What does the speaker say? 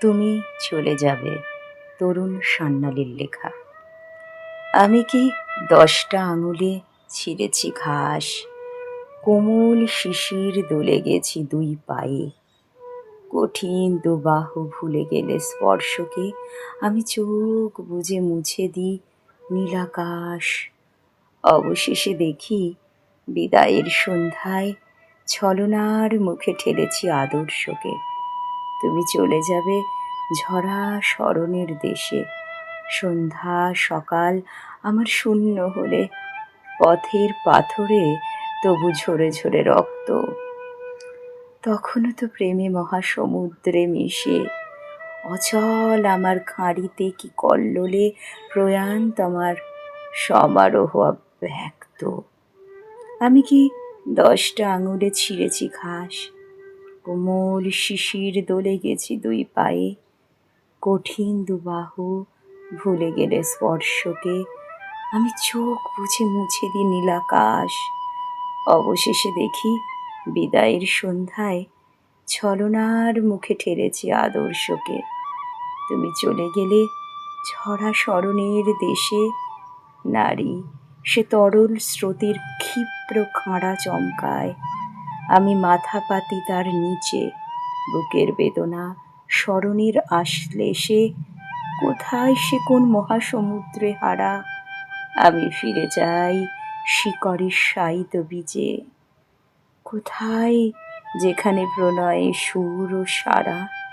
তুমি চলে যাবে, তরুণ সান্যালের লেখা। আমি কি দশটা আঙুলে ছিঁড়েছি ঘাস? কোমল শিশির দোলে গেছি দুই পায়ে। কঠিন দুবাহু ভুলে গেলে স্পর্শকে আমি চোখ বুজে মুছে দিই নীলাকাশ। অবশেষে দেখি বিদায়ের সন্ধ্যায় ছলনার মুখে ঠেলেছি আদর্শকে। তুমি চলে যাবে ঝরা স্মরণের দেশে। সন্ধ্যা, সকাল আমার শূন্য হলে পথের পাথরে তবু ঝরে ঝরে রক্ত। তখনও তো প্রেমে মহাসমুদ্রে মিশে। অচল আমার খাঁড়িতে কি কল্লোলে প্রয়াণ তোমার সমারোহ ব্যক্ত আমি কি দশটা আঙুলে ছিঁড়েছি ঘাস? কোমল শিশির দোলে গেছি দুই পায়ে। কঠিন দুবাহু ভুলে গেলে স্পর্শকে। আমি চোখ বুঝে মুছে দিই নীলাকাশ অবশেষে দেখি বিদায়ের সন্ধ্যায় ছলনার মুখে ঠেলেছি আদর্শকে। তুমি চলে গেলে ঝরা স্মরণের দেশে। নারী, সে তরল স্রোতের ক্ষিপ্র খাঁড়া চমকায়। আমি মাথা পাতি তার নিচে। বুকের বেদনা স্মরণের আসলে সে কোথায়, সে কোন মহাসমুদ্রে হারা? আমি ফিরে যাই শিকরের সাইত বীজে। কোথায়, যেখানে প্রণয়ে সুর ও সারা